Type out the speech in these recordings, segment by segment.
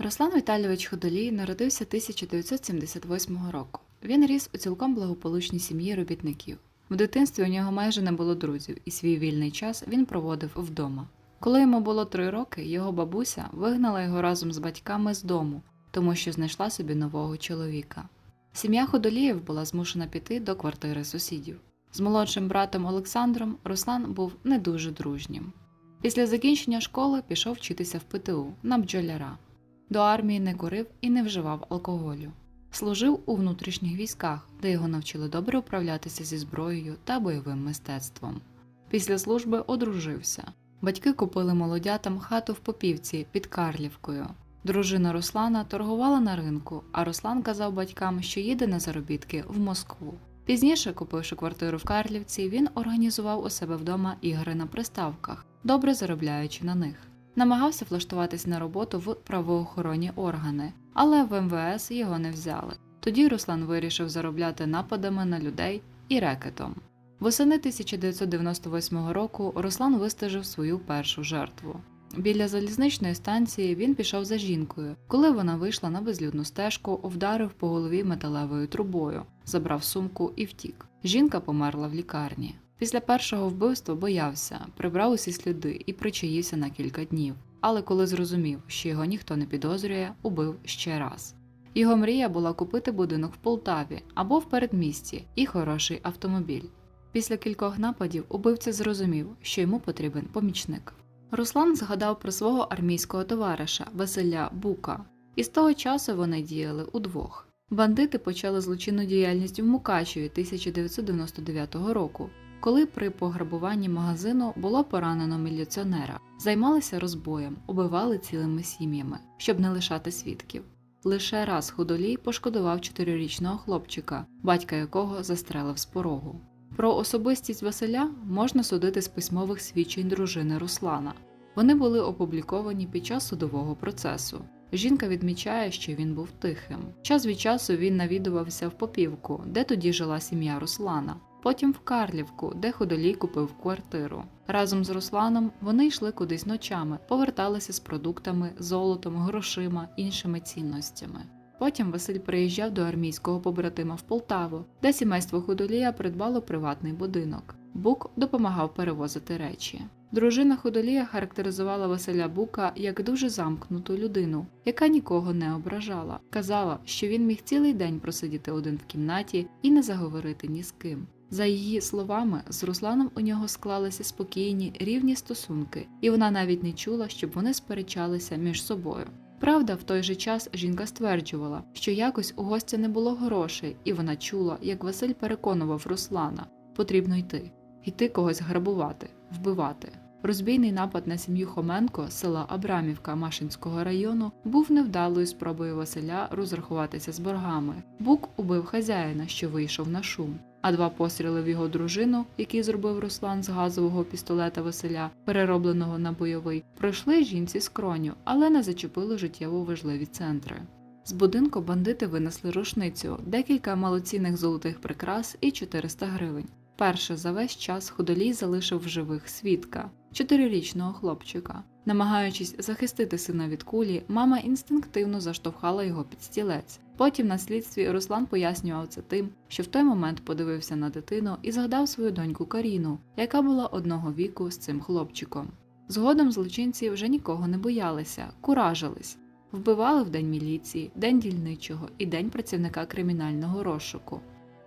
Руслан Віталійович Ходолій народився 1978 року. Він ріс у цілком благополучній сім'ї робітників. В дитинстві у нього майже не було друзів, і свій вільний час він проводив вдома. Коли йому було три роки, його бабуся вигнала його разом з батьками з дому, тому що знайшла собі нового чоловіка. Сім'я Ходоліїв була змушена піти до квартири сусідів. З молодшим братом Олександром Руслан був не дуже дружнім. Після закінчення школи пішов вчитися в ПТУ на бджоляра. До армії не курив і не вживав алкоголю. Служив у внутрішніх військах, де його навчили добре управлятися зі зброєю та бойовим мистецтвом. Після служби одружився. Батьки купили молодятам хату в Попівці під Карлівкою. Дружина Руслана торгувала на ринку, а Руслан казав батькам, що їде на заробітки в Москву. Пізніше, купивши квартиру в Карлівці, він організував у себе вдома ігри на приставках, добре заробляючи на них. Намагався влаштуватись на роботу в правоохоронні органи, але в МВС його не взяли. Тоді Руслан вирішив заробляти нападами на людей і рекетом. Восени 1998 року Руслан вистежив свою першу жертву. Біля залізничної станції він пішов за жінкою. Коли вона вийшла на безлюдну стежку, вдарив по голові металевою трубою, забрав сумку і втік. Жінка померла в лікарні. Після першого вбивства боявся, прибрав усі сліди і причаївся на кілька днів. Але коли зрозумів, що його ніхто не підозрює, убив ще раз. Його мрія була купити будинок в Полтаві або в передмісті і хороший автомобіль. Після кількох нападів убивця зрозумів, що йому потрібен помічник. Руслан згадав про свого армійського товариша Василя Бука, і з того часу вони діяли удвох. Бандити почали злочинну діяльність в Мукачеві 1999 року, коли при пограбуванні магазину було поранено міліціонера, займалися розбоєм, убивали цілими сім'ями, щоб не лишати свідків. Лише раз худолій пошкодував чотирирічного хлопчика, батька якого застрелив з порогу. Про особистість Василя можна судити з письмових свідчень дружини Руслана. Вони були опубліковані під час судового процесу. Жінка відмічає, що він був тихим. Час від часу він навідувався в Попівку, де тоді жила сім'я Руслана. Потім в Карлівку, де Ходолій купив квартиру. Разом з Русланом вони йшли кудись ночами, поверталися з продуктами, золотом, грошима, іншими цінностями. Потім Василь приїжджав до армійського побратима в Полтаву, де сімейство Худолія придбало приватний будинок. Бук допомагав перевозити речі. Дружина Худолія характеризувала Василя Бука як дуже замкнуту людину, яка нікого не ображала. Казала, що він міг цілий день просидіти один в кімнаті і не заговорити ні з ким. За її словами, з Русланом у нього склалися спокійні, рівні стосунки, і вона навіть не чула, щоб вони сперечалися між собою. Правда, в той же час жінка стверджувала, що якось у гостя не було грошей, і вона чула, як Василь переконував Руслана потрібно йти, йти когось грабувати, вбивати. Розбійний напад на сім'ю Хоменко села Абрамівка Машинського району був невдалою спробою Василя розрахуватися з боргами. Бук убив хазяїна, що вийшов на шум. А два постріли в його дружину, які зробив Руслан з газового пістолета Василя, переробленого на бойовий, пройшли жінці скроню, але не зачепили життєво важливі центри. З будинку бандити винесли рушницю, декілька малоцінних золотих прикрас і 400 гривень. Перше за весь час худолій залишив в живих свідка, чотирирічного хлопчика. Намагаючись захистити сина від кулі, мама інстинктивно заштовхала його під стілець. Потім на слідстві Руслан пояснював це тим, що в той момент подивився на дитину і згадав свою доньку Каріну, яка була одного віку з цим хлопчиком. Згодом злочинці вже нікого не боялися, куражились, вбивали в день міліції, день дільничого і день працівника кримінального розшуку.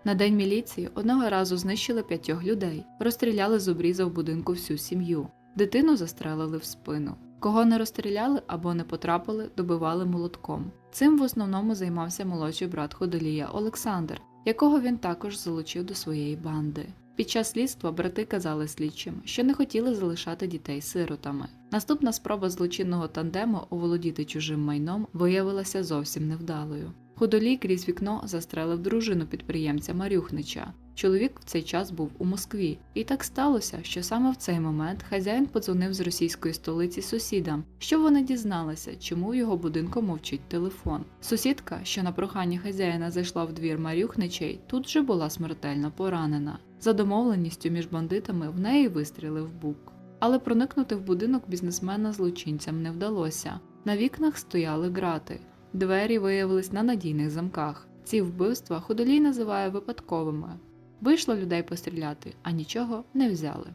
На день міліції одного разу знищили п'ятьох людей, розстріляли з обріза в будинку всю сім'ю. Дитину застрелили в спину. Кого не розстріляли або не потрапили, добивали молотком. Цим в основному займався молодший брат Ходолія Олександр, якого він також залучив до своєї банди. Під час слідства брати казали слідчим, що не хотіли залишати дітей сиротами. Наступна спроба злочинного тандему оволодіти чужим майном виявилася зовсім невдалою. Худолій крізь вікно застрелив дружину підприємця Марюхнича. Чоловік в цей час був у Москві, і так сталося, що саме в цей момент хазяїн подзвонив з російської столиці сусідам, що вони дізналися, чому в його будинку мовчить телефон. Сусідка, що на прохання хазяїна зайшла в двір Марюхничей, тут же була смертельно поранена. За домовленістю між бандитами в неї вистрілив бук. Але проникнути в будинок бізнесмена злочинцям не вдалося. На вікнах стояли грати, двері виявились на надійних замках. Ці вбивства худолій називає випадковими. Вийшло людей постріляти, а нічого не взяли.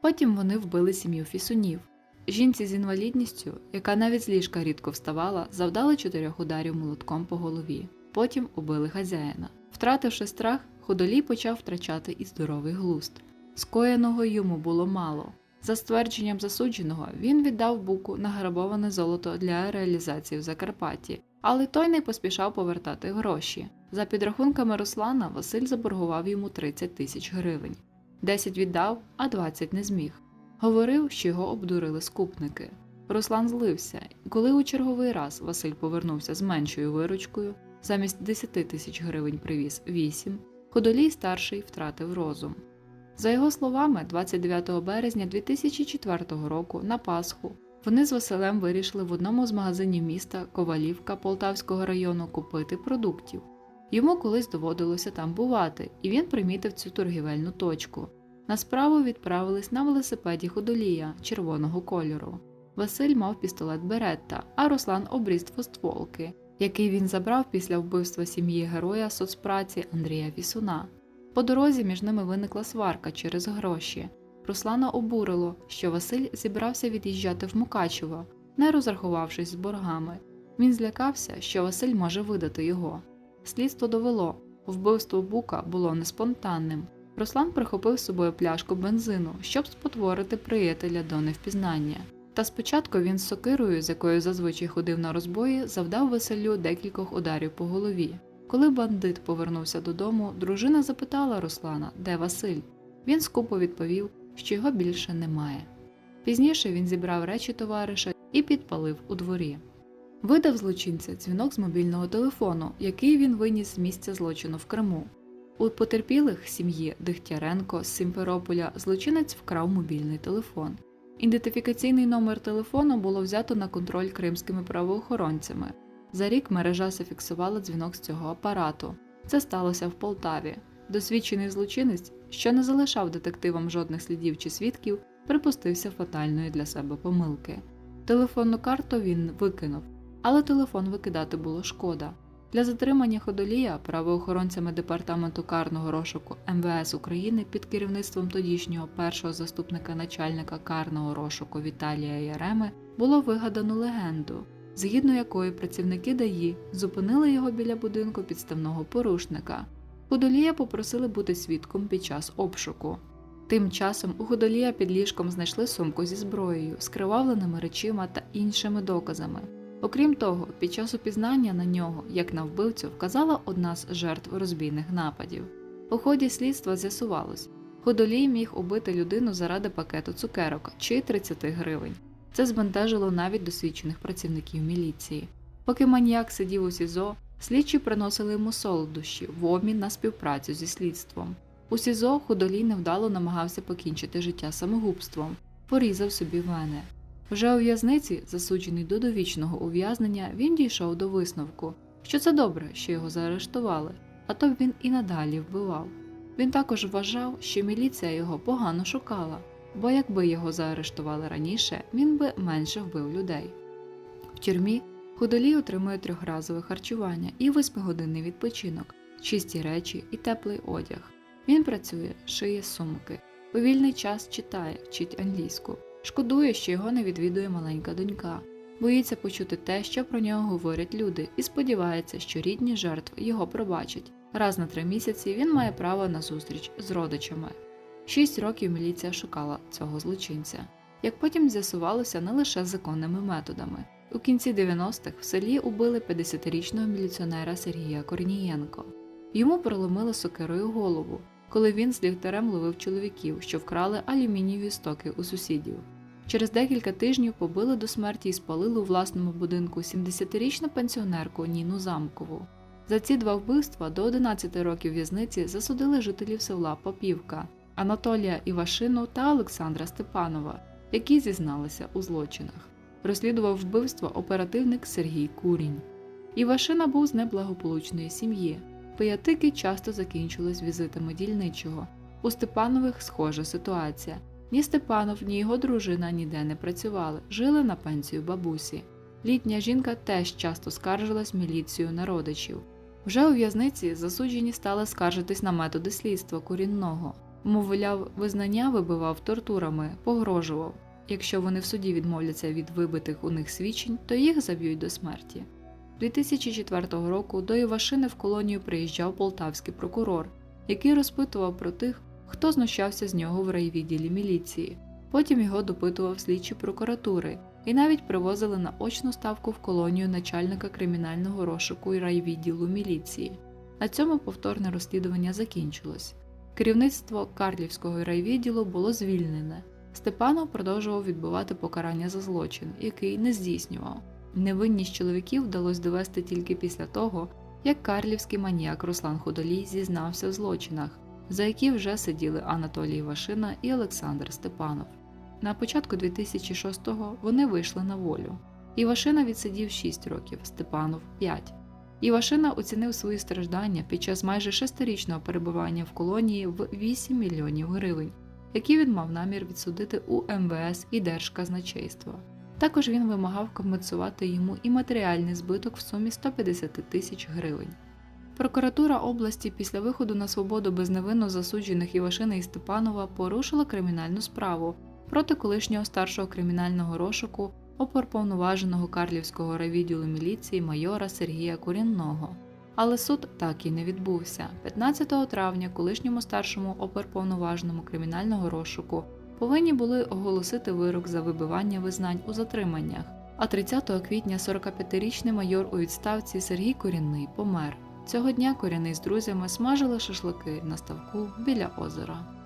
Потім вони вбили сім'ю фісунів. Жінці з інвалідністю, яка навіть з ліжка рідко вставала, завдали чотирьох ударів молотком по голові. Потім убили хазяїна. Втративши страх, худолій почав втрачати і здоровий глузд. Скоєного йому було мало. За ствердженням засудженого, він віддав буку награбоване золото для реалізації в Закарпатті, але той не поспішав повертати гроші. За підрахунками Руслана, Василь заборгував йому 30 тисяч гривень. 10 віддав, а 20 не зміг. Говорив, що його обдурили скупники. Руслан злився, і коли у черговий раз Василь повернувся з меншою виручкою, замість 10 тисяч гривень привіз 8, Ходолій старший втратив розум. За його словами, 29 березня 2004 року на Пасху вони з Василем вирішили в одному з магазинів міста Ковалівка Полтавського району купити продуктів. Йому колись доводилося там бувати, і він примітив цю торгівельну точку. На справу відправились на велосипеді ходолія червоного кольору. Василь мав пістолет Беретта, а Руслан обріз двостволки, який він забрав після вбивства сім'ї героя соцпраці Андрія Вісуна. По дорозі між ними виникла сварка через гроші. Руслана обурило, що Василь зібрався від'їжджати в Мукачево, не розрахувавшись з боргами. Він злякався, що Василь може видати його. Слідство довело, вбивство Бука було не спонтанним. Руслан прихопив з собою пляшку бензину, щоб спотворити приятеля до невпізнання. Та спочатку він з сокирою, з якою зазвичай ходив на розбої, завдав Василю декількох ударів по голові. Коли бандит повернувся додому, дружина запитала Руслана, де Василь. Він скупо відповів, що його більше немає. Пізніше він зібрав речі товариша і підпалив у дворі. Видав злочинця дзвінок з мобільного телефону, який він виніс з місця злочину в Криму. У потерпілих сім'ї Дихтяренко з Сімферополя злочинець вкрав мобільний телефон. Ідентифікаційний номер телефону було взято на контроль кримськими правоохоронцями. За рік мережа зафіксувала дзвінок з цього апарату. Це сталося в Полтаві. Досвідчений злочинець, що не залишав детективам жодних слідів чи свідків, припустився фатальної для себе помилки. Телефонну карту він викинув, але телефон викидати було шкода. Для затримання ходолія правоохоронцями департаменту карного розшуку МВС України під керівництвом тодішнього першого заступника начальника карного розшуку Віталія Яреми було вигадано легенду, згідно якої працівники ДАІ зупинили його біля будинку підставного порушника. Ходолія попросили бути свідком під час обшуку. Тим часом у Ходолія під ліжком знайшли сумку зі зброєю, скривавленими речима та іншими доказами. Окрім того, під час упізнання на нього, як на вбивцю, вказала одна з жертв розбійних нападів. У ході слідства з'ясувалось, Ходолій міг убити людину заради пакету цукерок чи 30 гривень. Це збентежило навіть досвідчених працівників міліції. Поки маніяк сидів у СІЗО, слідчі приносили йому солодощі в обмін на співпрацю зі слідством. У СІЗО Худолій невдало намагався покінчити життя самогубством, порізав собі вени. Вже у в'язниці, засуджений до довічного ув'язнення, він дійшов до висновку, що це добре, що його заарештували, а то б він і надалі вбивав. Він також вважав, що міліція його погано шукала, бо якби його заарештували раніше, він би менше вбив людей. В тюрмі худолій отримує трьохразове харчування і восьмигодинний відпочинок, чисті речі і теплий одяг. Він працює, шиє сумки, у вільний час читає, вчить англійську. Шкодує, що його не відвідує маленька донька, боїться почути те, що про нього говорять люди, і сподівається, що рідні жертв його пробачать. Раз на три місяці він має право на зустріч з родичами. Шість років міліція шукала цього злочинця. Як потім з'ясувалося не лише законними методами. У кінці 90-х в селі убили 50-річного міліціонера Сергія Корнієнко. Йому проломили сокирою голову, коли він з ліхтарем ловив чоловіків, що вкрали алюмінієві стоки у сусідів. Через декілька тижнів побили до смерті і спалили у власному будинку 70-річну пенсіонерку Ніну Замкову. За ці два вбивства до 11 років в'язниці засудили жителів села Попівка Анатолія Івашину та Олександра Степанова, які зізналися у злочинах. Розслідував вбивство оперативник Сергій Курінь. Івашина був з неблагополучної сім'ї. Пиятики часто закінчились візитами дільничого. У Степанових схожа ситуація. Ні Степанов, ні його дружина ніде не працювали, жили на пенсію бабусі. Літня жінка теж часто скаржилась в міліцію на родичів. Вже у в'язниці засуджені стали скаржитись на методи слідства курінного. Мовляв, визнання вибивав тортурами, погрожував. Якщо вони в суді відмовляться від вибитих у них свідчень, то їх заб'ють до смерті. 2004 року до Івашини в колонію приїжджав полтавський прокурор, який розпитував про тих, хто знущався з нього в райвідділі міліції. Потім його допитував слідчі прокуратури і навіть привозили на очну ставку в колонію начальника кримінального розшуку і райвідділу міліції. На цьому повторне розслідування закінчилось. Керівництво Карлівського райвідділу було звільнене. Степанов продовжував відбувати покарання за злочин, який не здійснював. Невинність чоловіків вдалося довести тільки після того, як карлівський маніяк Руслан Худолій зізнався в злочинах, за які вже сиділи Анатолій Вашина і Олександр Степанов. На початку 2006-го вони вийшли на волю. Івашина відсидів 6 років, Степанов 5. Івашина оцінив свої страждання під час майже шестирічного перебування в колонії в 8 мільйонів гривень, які він мав намір відсудити у МВС і Держказначейства. Також він вимагав компенсувати йому і матеріальний збиток в сумі 150 тисяч гривень. Прокуратура області після виходу на свободу безневинно засуджених Івашина і Степанова порушила кримінальну справу проти колишнього старшого кримінального розшуку оперповноваженого Карлівського райвідділу міліції майора Сергія Курінного. Але суд так і не відбувся. 15 травня колишньому старшому оперповноважному кримінального розшуку повинні були оголосити вирок за вибивання визнань у затриманнях. А 30 квітня 45-річний майор у відставці Сергій Корінний помер. Цього дня Корінний з друзями смажили шашлики на ставку біля озера.